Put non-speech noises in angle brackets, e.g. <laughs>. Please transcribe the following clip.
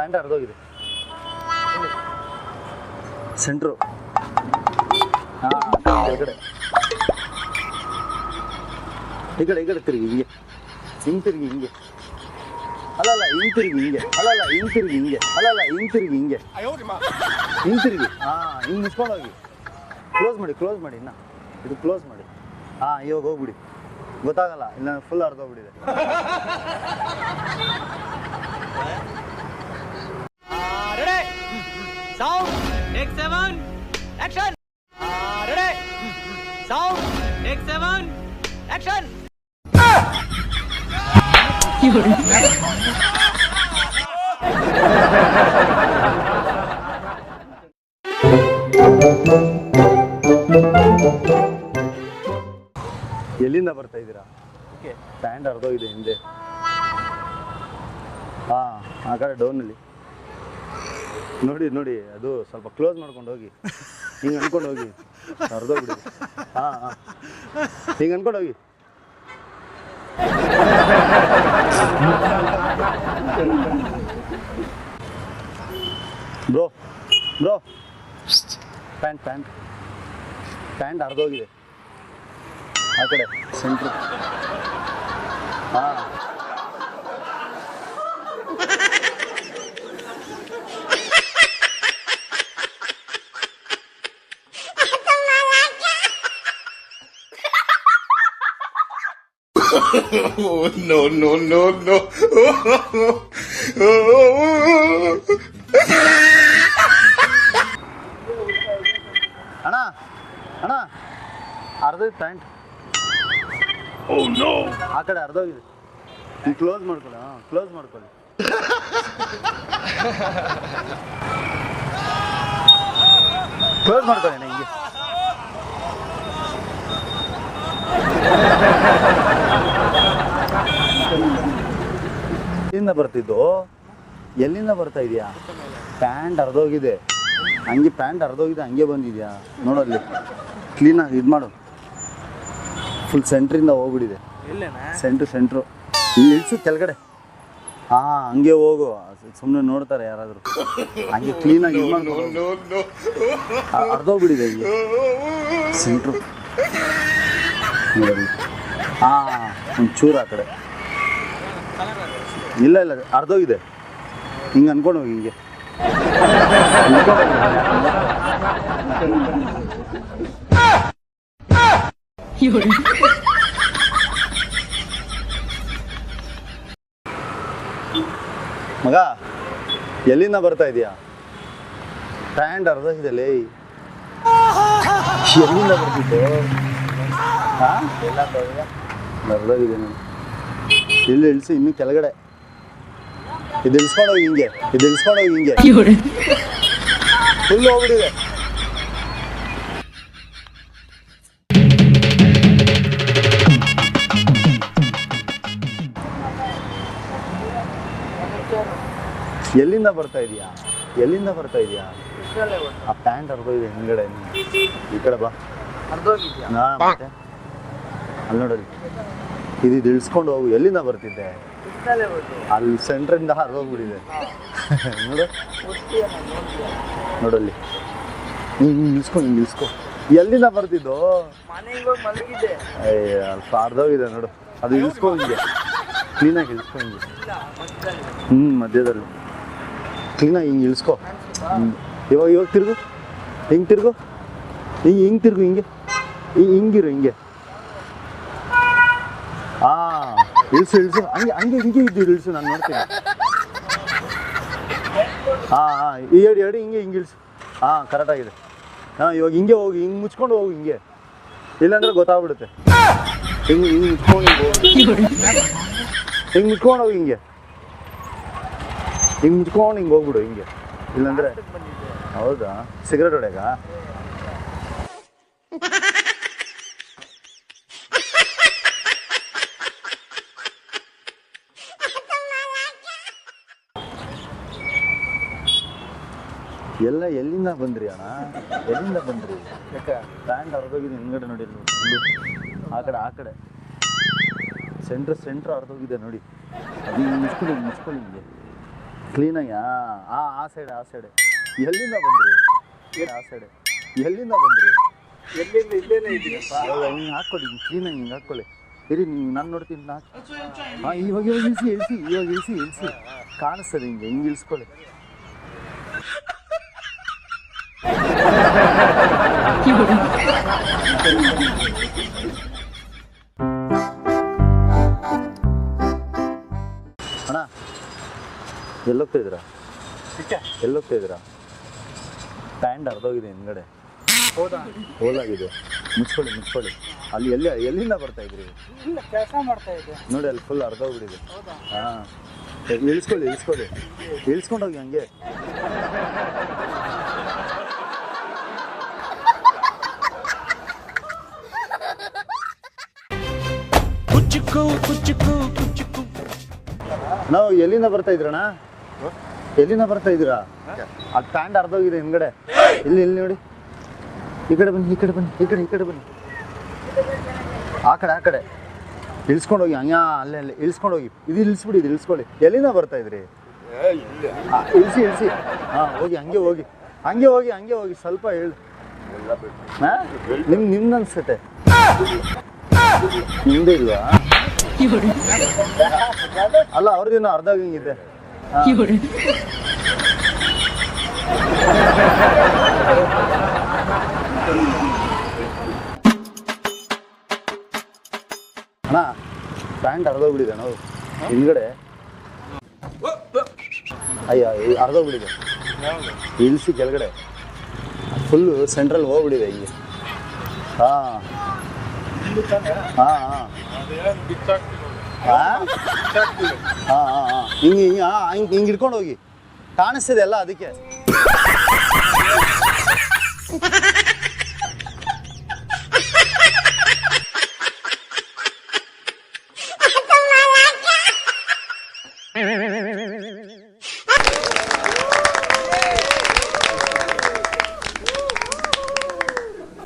Pant ಹರಿದೋಗಿದೆ. Centre. ಹಾಂ ಈ ಕಡೆ ಈ ಕಡೆ ಈ ಕಡೆ ತಿರುಗಿ ಹಿಂಗೆ. ಹಿಂಗೆ ತಿರುಗಿ ಹಿಂಗೆ. ಅಲ್ಲಲ್ಲ ಹಿಂಗೆ ತಿರುಗಿ ಹಿಂಗೆ. ಅಲ್ಲಲ್ಲ ಹಿಂಗೆ ತಿರುಗಿ ಹಿಂಗೆ. ಅಲ್ಲಲ್ಲ ಹಿಂಗೆ ತಿರುಗಿ ಹಿಂಗೆ. ಹಿಂಗೆ ತಿರುಗಿ. ಹಾಂ ಹಿಂಗೆ ಮುಚ್ಕೊಂಡು ಹೋಗಿ. ಕ್ಲೋಸ್ ಮಾಡಿ ಕ್ಲೋಸ್ ಮಾಡಿ ಇನ್ನ. ಇದು ಕ್ಲೋಸ್ ಮಾಡಿ. ಹಾಂ ಇವಾಗ ಹೋಗ್ಬಿಡಿ. ಗೊತ್ತಾಗಲ್ಲ ಇಲ್ಲ ಫುಲ್ ಅರ್ಧೋಗ್ಬಿಟ್ಟಿದೆ ready? Take seven. Action. Ready? Sound. Take seven. Action. ಎಲ್ಲಿಂದ ಬರ್ತಾ ಇದ್ದೀರಾ ಪ್ಯಾಂಟ್ ಅರ್ಧೋಗಿದೆ ಹಿಂದೆ ಹಾಂ ಆ ಕಡೆ ಡೌನಲ್ಲಿ ನೋಡಿ ನೋಡಿ, ಅದು ಸ್ವಲ್ಪ ಕ್ಲೋಸ್ ಮಾಡ್ಕೊಂಡು ಹೋಗಿ. ಹಿಂಗೆ ಅನ್ಕೊಂಡು ಹೋಗಿ. ಅರ್ಧೋಗ್ಬಿಡಿ ಹಾಂ ಹಾಂ. ಹಿಂಗೆ ಅನ್ಕೊಂಡು ಹೋಗಿ. Bro bro. Pant pant. Pant ಅರ್ಧೋಗಿದೆ ಆ ಕಡೆ. ಸೆಂಟ್ರ್ ಹಾಂ. Oh, no, no, no, no. ಅಣ್ಣ ಅಣ್ಣ ಅರ್ಧ ಪ್ಯಾಂಟ್. ಆ ಕಡೆ ಅರ್ಧೋಗಿದೆ ನೀವು ಕ್ಲೋಸ್ ಮಾಡ್ಕೊಳ್ಳಿ ಹಾಂ ಕ್ಲೋಸ್ ಮಾಡ್ಕೊಳ್ಳಿ ಕ್ಲೋಸ್ <laughs> ಮಾಡ್ಕೊಳ್ಳಿ ಹಿಂಗೆ. ಎಲ್ಲಿಂದ ಬರ್ತಿದ್ದು? ಎಲ್ಲಿಂದ ಬರ್ತಾ ಇದೆಯಾ? ಪ್ಯಾಂಟ್ ಹರಿದೋಗಿದೆ. ಹಂಗೆ ಪ್ಯಾಂಟ್ ಹರಿದೋಗಿದೆ ಹಂಗೆ ಬಂದಿದ್ಯಾ? ನೋಡಲ್ಲಿ ಕ್ಲೀನಾಗಿ ಇದು ಮಾಡು. ಫುಲ್ ಸೆಂಟ್ರಿಂದ ಹೋಗ್ಬಿಟ್ಟಿದೆ. ಸೆಂಟ್ರು ಸೆಂಟ್ರು ಇಲ್ಲಿ ಇಳಿಸು ಕೆಳಗಡೆ. ಹಾಂ ಹಂಗೆ ಹೋಗು. ಸುಮ್ಮನೆ ನೋಡ್ತಾರೆ ಯಾರಾದರೂ. ಹಂಗೆ ಕ್ಲೀನಾಗಿ ಇದು ಮಾಡ್ಕೊಂಡು no. ಸೆಂಟ್ರು ಹಾಂ ಒಂಚೂರು ಆ ಕಡೆ. ಇಲ್ಲ ಇಲ್ಲ, ಅರ್ಧೋಗಿದೆ. ಹಿಂಗೆ ಅನ್ಕೊಂಡು ಹೋಗಿ ಹಿಂಗೆ. ಮಗ, ಎಲ್ಲಿಂದ ಬರ್ತಾ ಇದೀಯಾ? ಅರ್ಧ ಇದೆಲ್ಲ ಲೇ. ಎಲ್ಲಿಂದ ಬರ್ತಿದ್ದು? ಹಾಂ? ಅರ್ಧೋಗಿದೆ ನಾನು. ಇಲ್ಲಿ ಇಳಿಸಿ ಇನ್ನು ಕೆಳಗಡೆ. ಇದು ಇಳಿಸ್ಕೊಂಡು ಹೋಗಿ ಇದು ಇಳಿಸ್ಕೊಂಡು ಹೋಗಿ. ಫುಲ್ ಹೋಗ್ಬಿಟ್ಟಿದೆ. ಎಲ್ಲಿಂದ ಬರ್ತಾ ಇದೀಯಾ? ಎಲ್ಲಿಂದ ಬರ್ತಾ ಇದೀಯಾ? ಆ ಪ್ಯಾಂಟ್ ಹರ್ದೋಗಿದೆ ಹಿಂದ್ಗಡೆ. ಈ ಕಡೆ ಬಾ. ಮತ್ತೆ ಅಲ್ಲಿ ನೋಡಲ್ಲಿ ಇದು ಇದು ಇಳಿಸ್ಕೊಂಡು ಹೋಗು ಎಲ್ಲಿಂದ ಬರ್ತಿದ್ದೆ? ಅಲ್ಲಿ ಸೆಂಟ್ರಿಂದ ಹರಿದೋಗ್ಬಿಟ್ಟಿದೆ ನೋಡು. ನೋಡಲ್ಲಿ. ಹಿಂಗೆ ಇಳಿಸ್ಕೊ ಹಿಂಗೆ ಇಳಿಸ್ಕೊ. ಎಲ್ಲಿಂದ ಬರ್ತಿದ್ದು? ಅಯ್ಯ ಅಲ್ಲಿ ಹರಿದೋಗಿದೆ ನೋಡು. ಅದು ಇಳಿಸ್ಕೊ ಹಿಂಗೆ. ಕ್ಲೀನಾಗಿ ಇಳಿಸ್ಕೊ ಹಿಂಗೆ. ಹ್ಞೂ ಮಧ್ಯದಲ್ಲಿ. ಕ್ಲೀನಾಗಿ ಹಿಂಗೆ ಇಳಿಸ್ಕೊ. ಇವಾಗ ಇವಾಗ ತಿರುಗು. ಹಿಂಗೆ ತಿರುಗು. ಹಿಂಗೆ ಹಿಂಗೆ ತಿರುಗು ಹಿಂಗೆ. ಹಿಂಗೆ ಹಿಂಗಿರು ಹಿಂಗೆ. ಹಾ ಇಳಿಸು ಇಳಿಸು ಹಂಗೆ ಹಂಗೆ ಹಿಂಗೆ ಇದ್ದು ಇಳಿಸು ನಾನು ನೋಡ್ತೀನಿ ಹಾ ಹಾ ಈ ಎಡಿ ಎಡಿ ಹಿಂಗೆ ಹಿಂಗೆ ಇಳಿಸು ಹಾಂ ಕರೆಕ್ಟಾಗಿದೆ ಹಾಂ ಇವಾಗ ಹಿಂಗೆ ಹೋಗಿ ಹಿಂಗೆ ಮುಚ್ಕೊಂಡು ಹೋಗು ಹಿಂಗೆ ಇಲ್ಲಾಂದ್ರೆ ಗೊತ್ತಾಗ್ಬಿಡುತ್ತೆ ಹಿಂಗೆ ಹಿಂಗೆ ಮುಚ್ಕೊಂಡು ಹಿಂಗೆ ಮುಚ್ಕೊಂಡು ಹೋಗಿ ಹಿಂಗೆ ಹಿಂಗೆ ಮುಚ್ಕೊಂಡು ಹಿಂಗೆ ಹೋಗ್ಬಿಡು ಹಿಂಗೆ ಇಲ್ಲಾಂದ್ರೆ ಹೌದಾ ಸಿಗರೇಟ್ ಹೊಡೆಯಾ ಎಲ್ಲ ಎಲ್ಲಿಂದ ಬಂದ್ರಿ ಅಣ್ಣ? ಎಲ್ಲಿಂದ ಬಂದ್ರಿ? ಪ್ಯಾಂಟ್ ಹರಿದೋಗಿದೆ ಹಿಂದ್ಗಡೆ ನೋಡಿ. ಆ ಕಡೆ ಆ ಕಡೆ. ಸೆಂಟ್ರ್ ಸೆಂಟ್ರ್ ಹರಿದೋಗಿದೆ ನೋಡಿ. ಅದು ಹಿಂಗೆ ಮುಚ್ಕೊಳ್ಳಿ ಮುಚ್ಕೊಳ್ಳಿ ಹಿಂಗೆ. ಕ್ಲೀನಾಗಿ ಆ ಆ ಸೈಡ್ ಆ ಸೈಡೆ ಎಲ್ಲಿಂದ ಬಂದ್ರಿ? ಆ ಸೈಡೆ ಎಲ್ಲಿಂದ ಬಂದ್ರಿ? ಎಲ್ಲಿಂದ ಇಲ್ಲೇನೇ ಹೌದಾ ಹಿಂಗೆ ಹಾಕ್ಕೊಳ್ಳಿ ಹಿಂಗೆ ಕ್ಲೀನಾಗಿ ಹಿಂಗೆ ಹಾಕ್ಕೊಳ್ಳಿ. ಇರಿ ನೀವು ನಾನು ನೋಡ್ತೀನಿ ನಾ ಹಾಂ ಇವಾಗ ಇವಾಗ ಇಳಿಸಿ ಇಳಿಸಿ ಇವಾಗ ಇಳಿಸಿ ಇಳಿಸಿ. ಕಾಣಿಸ್ತದೆ ಹಿಂಗೆ ಹಿಂಗೆ ಇಳಿಸ್ಕೊಳ್ಳಿ. ಅಣ್ಣ ಎಲ್ಲೋಗ್ತಾ ಇದ್ದೀರಾ? ಎಲ್ಲೋಗ್ತಾ ಇದ್ದೀರಾ? ಪ್ಯಾಂಟ್ ಅರ್ಧೋಗಿದೆ ಹಿಂದ್ಗಡೆ. ಹೌದಾ? ಹೋಲಾಗಿದೆ ಮುಚ್ಕೊಳ್ಳಿ ಮುಚ್ಕೊಳ್ಳಿ. ಅಲ್ಲಿ ಎಲ್ಲಿ ಎಲ್ಲಿಂದ ಬರ್ತಾ ಇದ್ರಿ ಕೆಲಸ ಮಾಡ್ತಾ ಇದ್ದೆ. ನೋಡಿ ಅಲ್ಲಿ ಫುಲ್ ಅರ್ಧೋಗ್ಬಿಟ್ಟಿದೆ ಹಾಂ. ಇಳಿಸ್ಕೊಳ್ಳಿ ಇಳಿಸ್ಕೊಳ್ಳಿ ಇಳಿಸ್ಕೊಂಡೋಗಿ ಹಂಗೆ. ನಾವು ಎಲ್ಲಿಂದ ಬರ್ತಾ ಇದ್ರಣ್ಣ? ಎಲ್ಲಿಂದ ಬರ್ತಾ ಇದ್ದೀರಾ? ಅದು ಪ್ಯಾಂಟ್ ಅರ್ಧೋಗಿದೆ ಹಿಂದ್ಗಡೆ. ಇಲ್ಲಿ ಇಲ್ಲಿ ನೋಡಿ. ಈ ಕಡೆ ಬನ್ನಿ ಈ ಕಡೆ ಬನ್ನಿ ಈ ಕಡೆ ಈ ಕಡೆ ಬನ್ನಿ. ಆ ಕಡೆ ಆ ಕಡೆ. ಇಳಿಸ್ಕೊಂಡು ಹೋಗಿ ಹಂಗ ಅಲ್ಲೇ ಅಲ್ಲೇ. ಇಳಿಸ್ಕೊಂಡು ಹೋಗಿ ಇದು ಇಳಿಸ್ಬಿಡಿ ಇದು ಇಳಿಸ್ಕೊಳ್ಳಿ. ಎಲ್ಲಿಂದ ಬರ್ತಾ ಇದ್ರಿ? ಆ, ಇಳಿಸಿ ಇಳಿಸಿ. ಹಾಂ ಹೋಗಿ ಹಂಗೆ ಹೋಗಿ. ಹಂಗೆ ಹೋಗಿ ಹಂಗೆ ಹೋಗಿ. ಸ್ವಲ್ಪ ಹೇಳಿ. ನಿಮ್ ನಿಮ್ದು ಅನ್ಸುತ್ತೆ. ನಿಮ್ದೇ ಇಲ್ವಾ? ಅಲ್ಲ ಅವ್ರದ್ದು ಅರ್ಧ ಹಿಂಗಿದೆ ಅಣ್ಣ ಪ್ಯಾಂಟ್ ಅರ್ಧೋಗ್ಬಿಟ್ಟಿದೆ ನಾವು ಹಿಂದ್ಗಡೆ. ಅಯ್ಯ ಅರ್ಧೋಗ್ಬಿಟ್ಟಿದೆ ಇಳಿಸಿ ಕೆಳಗಡೆ. ಫುಲ್ಲು ಸೆಂಟ್ರಲ್ ಹೋಗ್ಬಿಟ್ಟಿದೆ ಈಗ ಹಾಂ. ಹಾಂ ಹಾಂ. ಹಾಂ? ಹಾಂ ಹಿಂಗೆ ಹಿಂಗೆ ಹಾಂ ಹಿಂಗೆ ಹಿಂಗೆ ಹಿಡ್ಕೊಂಡು ಹೋಗಿ. ಕಾಣಿಸ್ತಿದೆ ಅಲ್ಲ ಅದಕ್ಕೆ.